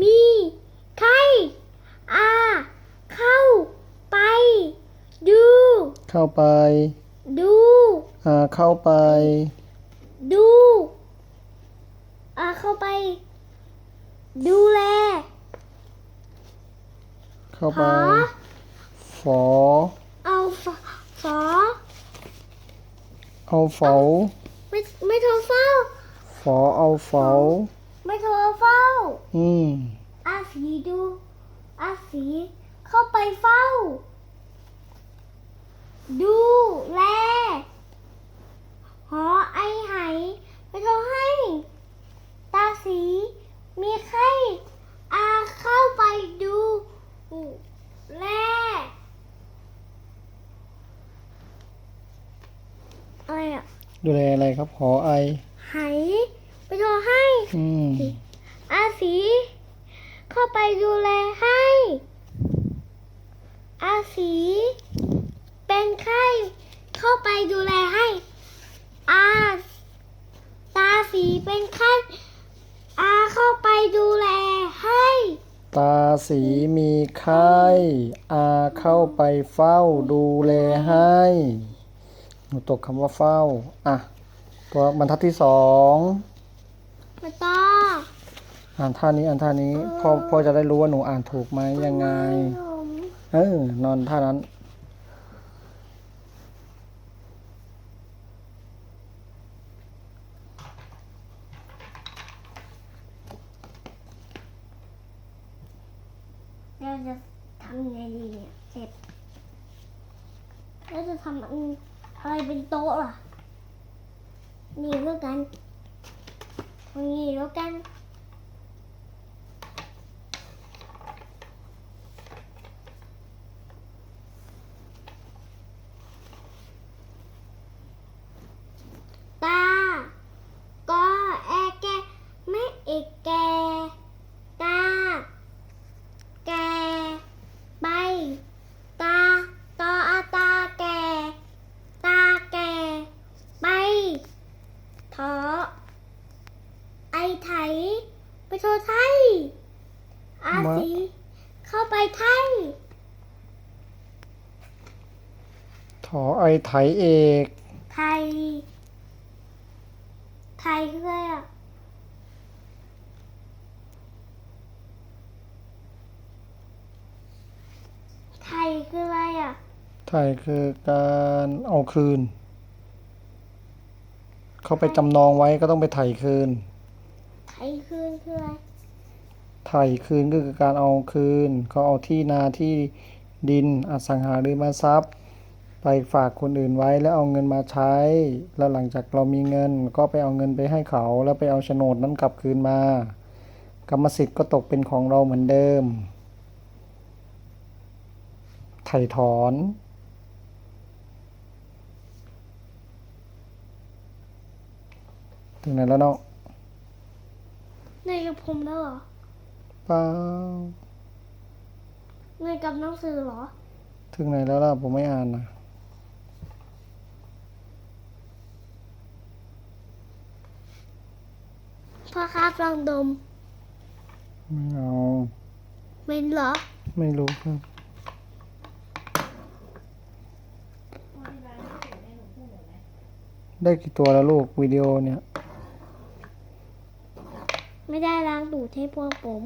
มีใครอาเข้าไป ดู เข้าไป ดูอ่าเข้าไป ดูอาเข้าไป ดูแล เข้าหไปอฝอ เอาฝฝอเอาเฝาไม่ไม่โทรเฝ้า ฝอเอาเฝาไม่โทรเฝ้า อืมอาสีดูอาสีเข้าไปเฝ้า ดูแลหอไอไหไปโทรให้ ตาสีมีใครอาเข้าไปดูแลอะไรอะดูแลอะไรครับหอไอไหไปโทรให้ อืม อาสีเข้าไปดูแลให้ อาสีเป็นไข้เข้าไปดูแลให้ อาตาสีเป็นไข้อาเข้าไปดูแลให้ ตาสีมีไข้อาเข้าไปเฝ้าดูแลให้หนูตกคำว่าเฝ้า อะ ตัวบรรทัดที่สอง มาต่อ อ่านท่านี้อ่านท่านี้พ่อพ่อจะได้รู้ว่าหนูอ่านถูกไหมยังไงขนมเออนอนท่านั้น เราจะทำยังไงดีเนี่ยเสร็จเราจะทำอันอะไรเป็นโต๊ะล่ะ นี่แล้วกันเอานี่แล้วกัน ตา ก็แอแก ไม่เอกแก ตา แก ไป ตา ตออาตาแก ตาแก ไป ถอ ไอไถ ไปโทรไทย อามาสีเข้าไปไทยถอไอไถเอกไทยไทยคืออะไรอะไทยคืออะไรอะไถคือการเอาคืน เขาไปจำนองไว้ก็ต้องไปไถคืน ไทยคือคืออะไร ไถคืนก็คือการเอาคืนเขาเอาที่นาที่ดินอสังหาริมทรัพย์ ไปฝากคนอื่นไว้แล้วเอาเงินมาใช้ แล้วหลังจากเรามีเงินก็ไปเอาเงินไปให้เขา แล้วไปเอาโฉนดนั้นกลับคืนมา กรรมสิทธิ์ก็ตกเป็นของเราเหมือนเดิม ไถ่ถอนถึงไหนแล้วเนาะในกับผมแล้วเหรอ ปล่าในกับหนังสือเหรอ ถึงไหนแล้วล่ะ ผมไม่อ่านนะพ่อครับลองดมไม่เอาเป็นเหรอ ไม่รู้ครับ ได้กี่ตัวแล้วลูกวิดีโอเนี่ย ไม่ได้ล้างตูดให้พวกผม